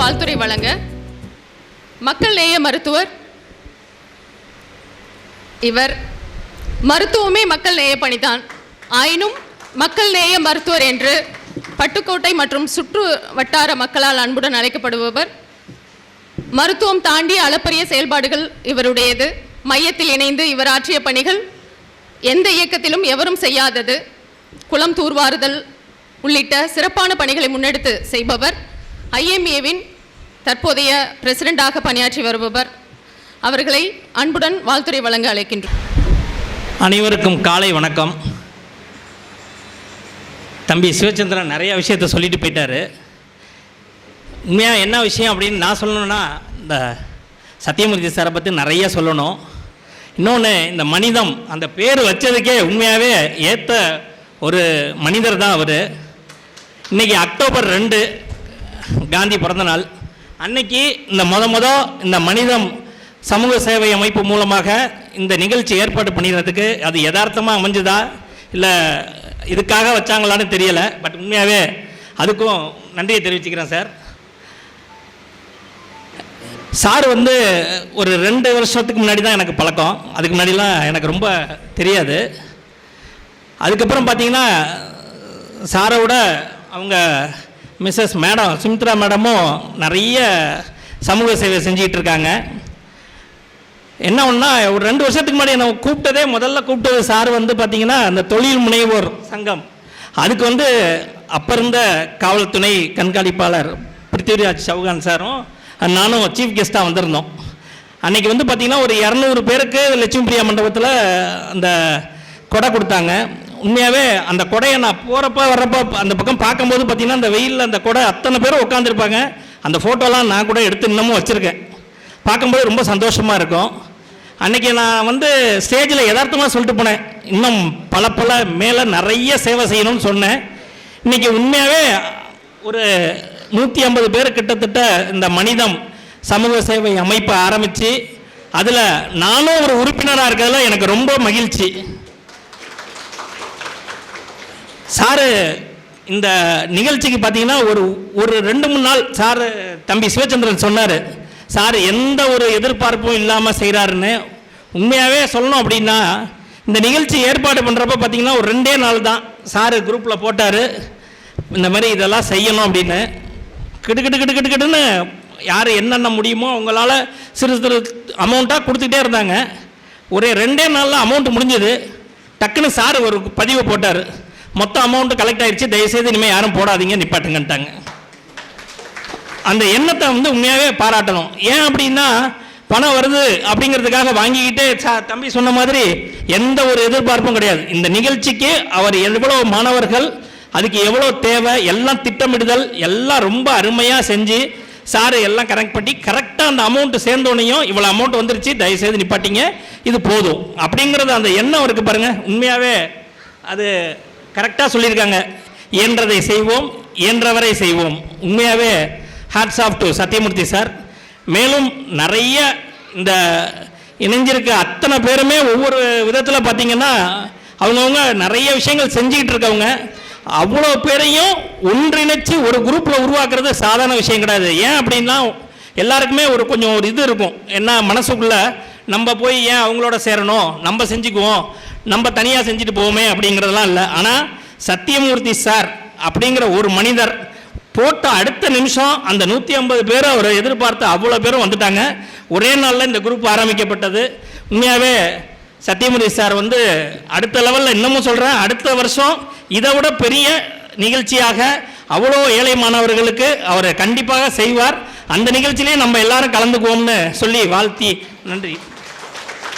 வாழ்த்துறை வழங்க மக்கள் நேய மருத்துவர் இவர் மருத்துவமே மக்கள் நேய பணிதான். ஆயினும் மக்கள் நேய மருத்துவர் என்று பட்டுக்கோட்டை மற்றும் சுற்று வட்டார மக்களால் அன்புடன் அழைக்கப்படுபவர். மருத்துவம் தாண்டி அளப்பரிய செயல்பாடுகள் இவருடையது. மையத்தில் இணைந்து இவர் ஆற்றிய பணிகள் எந்த இயக்கத்திலும் எவரும் செய்யாதது. குளம் தூர்வாறுதல் உள்ளிட்ட சிறப்பான பணிகளை முன்னெடுத்து செய்பவர். ஐஎம்ஏவின் தற்போதைய பிரசிடெண்டாக பணியாற்றி வருபவர் அவர்களை அன்புடன் வாழ்த்துறை வழங்க அழைக்கின்றோம். அனைவருக்கும் காலை வணக்கம். தம்பி சிவச்சந்திரன் நிறைய விஷயத்த சொல்லிட்டு போயிட்டாரு. உண்மையாக என்ன விஷயம் அப்படின்னு நான் சொல்லணும்னா இந்த சத்தியமூர்த்தி சாரை பற்றி நிறைய சொல்லணும். இன்னொன்று இந்த மனிதம் அந்த பேர் வச்சதுக்கே உண்மையாகவே ஏற்ற ஒரு மனிதர் தான் அவர். இன்றைக்கி அக்டோபர் ரெண்டு காந்தி பிறந்த நாள். அன்னைக்கு இந்த முத முத இந்த மனிதம் சமூக சேவை அமைப்பு மூலமாக இந்த நிகழ்ச்சி ஏற்பாடு பண்ணிடுறதுக்கு அது யதார்த்தமாக அமைஞ்சுதா? இல்லை இதுக்காக வச்சாங்களான்னு தெரியலை. பட் உண்மையாகவே அதுக்கும் நன்றியை தெரிவிச்சுக்கிறேன் சார். சார் வந்து ஒரு ரெண்டு வருஷத்துக்கு முன்னாடி தான் எனக்கு பழக்கம். அதுக்கு முன்னாடிலாம் எனக்கு ரொம்ப தெரியாது. அதுக்கப்புறம் பார்த்தீங்கன்னா சாரை விட அவங்க மிஸ்ஸஸ் மேடம் சுமித்ரா மேடமும் நிறைய சமூக சேவை செஞ்சிகிட்டு இருக்காங்க என்ன ஒன்றா ஒரு ரெண்டு வருஷத்துக்கு முன்னாடி என்னை கூப்பிட்டதே முதல்ல கூப்பிட்டது சார் வந்து பார்த்தீங்கன்னா அந்த தொழில் முனைவோர் சங்கம். அதுக்கு வந்து அப்போ இருந்த காவல்துணை கண்காணிப்பாளர் பிருத்திவிராஜ் சௌகான் சாரும் நானும் சீஃப் கெஸ்ட்டாக வந்திருந்தோம். அன்றைக்கி வந்து பார்த்திங்கன்னா ஒரு இரநூறு பேருக்கு லட்சுமி பிரியா மண்டபத்தில் அந்த கொடை கொடுத்தாங்க. உண்மையாகவே அந்த கொடையை நான் போகிறப்ப வர்றப்ப அந்த பக்கம் பார்க்கும்போது பார்த்தீங்கன்னா அந்த வெயிலில் அந்த கொடை அத்தனை பேரும் உட்காந்துருப்பாங்க அந்த ஃபோட்டோலாம் நான் கூட எடுத்து இன்னமும் வச்சுருக்கேன். பார்க்கும்போது ரொம்ப சந்தோஷமாக இருக்கும். அன்றைக்கி நான் வந்து ஸ்டேஜில் யதார்த்தமாக சொல்லிட்டு போனேன். இன்னும் பல பல மேலே நிறைய சேவை செய்யணும்னு சொன்னேன். இன்றைக்கி உண்மையாகவே ஒரு நூற்றி ஐம்பது பேர் கிட்டத்தட்ட இந்த மனிதம் சமூக சேவை அமைப்பை ஆரம்பித்து அதில் நானும் ஒரு உறுப்பினராக இருக்கிறதுல எனக்கு ரொம்ப மகிழ்ச்சி. சாரு இந்த நிகழ்ச்சிக்கு பார்த்தீங்கன்னா ஒரு ஒரு ரெண்டு மூணு நாள் சார் தம்பி சிவச்சந்திரன் சொன்னார். சார் எந்த ஒரு எதிர்பார்ப்பும் இல்லாமல் செய்கிறாருன்னு உண்மையாகவே சொல்லணும் அப்படின்னா இந்த நிகழ்ச்சி ஏற்பாடு பண்ணுறப்ப பார்த்தீங்கன்னா ஒரு ரெண்டே நாள் தான் சார் குரூப்பில் போட்டார். இந்த மாதிரி இதெல்லாம் செய்யணும் அப்படின்னு. கிடு கிடு கிடு கிட்டு யார் என்னென்ன முடியுமோ அவங்களால சிறு சிறு அமௌண்ட்டாக கொடுத்துக்கிட்டே இருந்தாங்க. ஒரே ரெண்டே நாளில் அமௌண்ட் முடிஞ்சது. டக்குன்னு சார் ஒரு பதிவு போட்டார். மொத்த அமௌண்ட்டு கலெக்ட் ஆயிடுச்சு தயவுசெய்து இனிமேல் யாரும் போடாதீங்க நிப்பாட்டுங்கன்ட்டாங்க. அந்த எண்ணத்தை வந்து உண்மையாகவே பாராட்டணும். ஏன் அப்படின்னா பணம் வருது அப்படிங்கிறதுக்காக வாங்கிக்கிட்டே சா தம்பி சொன்ன மாதிரி எந்த ஒரு எதிர்பார்ப்பும் கிடையாது. இந்த நிகழ்ச்சிக்கு அவர் எவ்வளோ மாணவர்கள் அதுக்கு எவ்வளோ தேவை எல்லாம் திட்டமிடுதல் எல்லாம் ரொம்ப அருமையாக செஞ்சு சார் எல்லாம் கரெக்ட் பண்ணி கரெக்டாக அந்த அமௌண்ட் சேர்ந்தோடனையும் இவ்வளோ அமௌண்ட் வந்துருச்சு. தயவுசெய்து நிப்பாட்டிங்க. இது போதும். அப்படிங்கிறது அந்த எண்ணம் இருக்குது பாருங்கள் உண்மையாகவே அது கரெக்டாக சொல்லியிருக்காங்க. இயன்றதை செய்வோம் இயன்றவரை செய்வோம். உண்மையாகவே hats off to Sathyamurthy sir. மேலும் நிறைய இந்த இணைஞ்சிருக்க அத்தனை பேருமே ஒவ்வொரு விதத்தில் பார்த்தீங்கன்னா அவங்கவுங்க நிறைய விஷயங்கள் செஞ்சுக்கிட்டு இருக்கவங்க. அவ்வளோ பேரையும் ஒன்றிணைச்சு ஒரு குரூப்பில் உருவாக்குறது சாதாரண விஷயம் கிடையாது. ஏன் அப்படின்னா எல்லாருக்குமே ஒரு கொஞ்சம் ஒரு இது இருக்கும். என்ன மனசுக்குள்ளே நம்ம போய் ஏன் அவங்களோட சேரணும்? நம்ம செஞ்சுக்குவோம். நம்ம தனியாக செஞ்சுட்டு போவோமே அப்படிங்கிறதெல்லாம் இல்லை. ஆனால் சத்தியமூர்த்தி சார் அப்படிங்கிற ஒரு மனிதர் போட்ட அடுத்த நிமிஷம் அந்த நூற்றி ஐம்பது பேர் அவர் எதிர்பார்த்து அவ்வளோ பேரும் வந்துட்டாங்க. ஒரே நாளில் இந்த குரூப் ஆரம்பிக்கப்பட்டது. உண்மையாகவே சத்தியமூர்த்தி சார் வந்து அடுத்த லெவலில் இன்னமும் சொல்கிறேன் அடுத்த வருஷம் இதை விட பெரிய நிகழ்ச்சியாக அவ்வளோ ஏழை மாணவர்களுக்கு அவர் கண்டிப்பாக செய்வார். அந்த நிகழ்ச்சியிலே நம்ம எல்லாரும் கலந்துக்குவோம்னு சொல்லி வாழ்த்தி நன்றி.